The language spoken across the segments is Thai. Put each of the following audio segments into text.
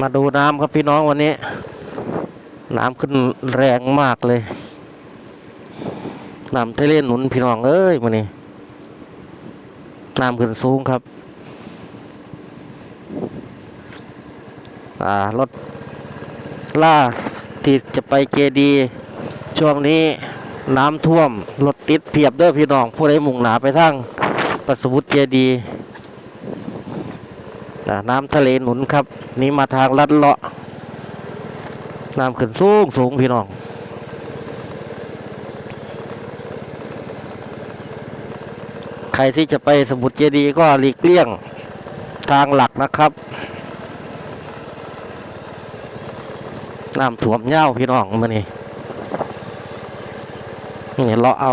มาดูน้ำครับพี่น้องวันนี้ น้ำขึ้นแรงมากเลย น้ำทะเลหนุนพี่น้องเอ้ยวันนี้ น้ำขึ้นสูงครับอ่ารถล่าที่จะไปเจดีช่วงนี้น้ำท่วมรถติดเพียบเด้อพี่น้องผู้ใดมุ่งหนาไปทางประสวุฒเจดีอ่า น้ำทะเลหนุนครับ นี่มาทางลัดเลาะน้ำขึ้นสูงสูงพี่น้องใครที่จะไปสมุทรเจดีก็หลีกเลี่ยงทางหลักนะครับน้ำท่วมเง่าพี่น้องมานี่นี่เลาะเอา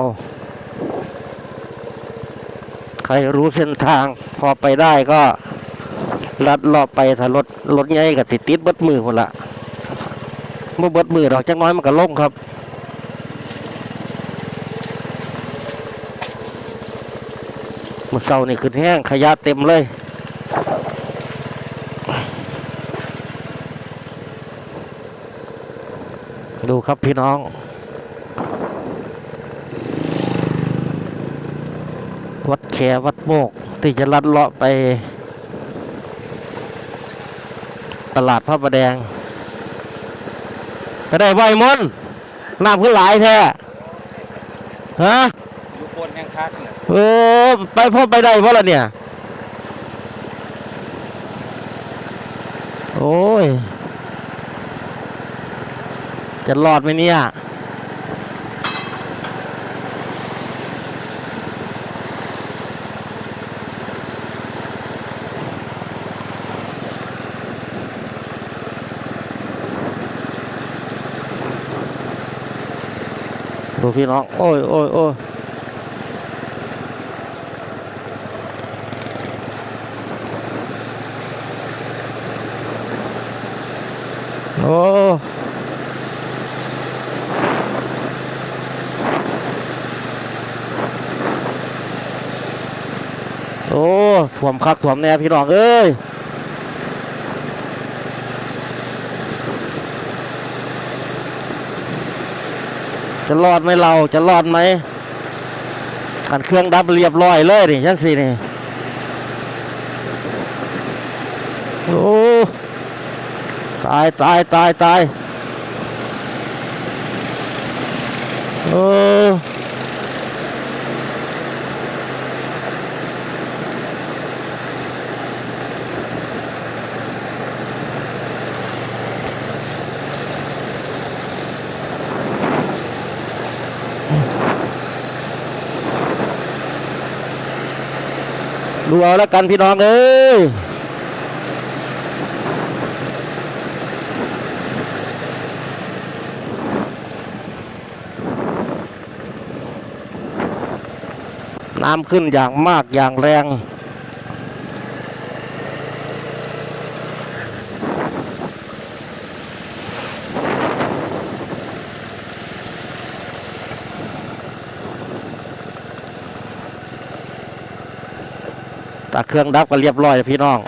ใครรู้เส้นทางพอไปได้ก็ ลัดเลาะไปถ้ารถรถใหญ่กับสิติดเบิดมือหมดละเมื่อเบิดมือดอกจักหน้อยมันก็ล่งครับเมื่อเช้านี่ขึ้นแห้งขยะเต็มเลย ดูครับพี่น้อง วัดแขวัดโมก ที่จะลัดเลาะไป ตลาดพระประแดงไปได้ไวมนต์น้ำขึ้นหลายแท้ฮะอยู่บนยังคักเนี่ยเออไปพ่อไปได้เพราะละเนี่ย โอ้ย จะรอดไหมเนี่ย ดูพี่น้อง โอ้ยโอ้ยโอ้ยโอ้โอ้ถ่วมคักถ่วมแน่พี่น้องเอ้ย จะรอดไหมเราจะรอดไหมขันเครื่องดับเรียบร้อยเลยนี่ยังสินี่โอ้ตายตายตายตายโอ้ ดูเอาแล้วกันพี่น้องเอ้ยน้ำขึ้นอย่างมากอย่างแรง เครื่องดับก็เรียบร้อยพี่น้อง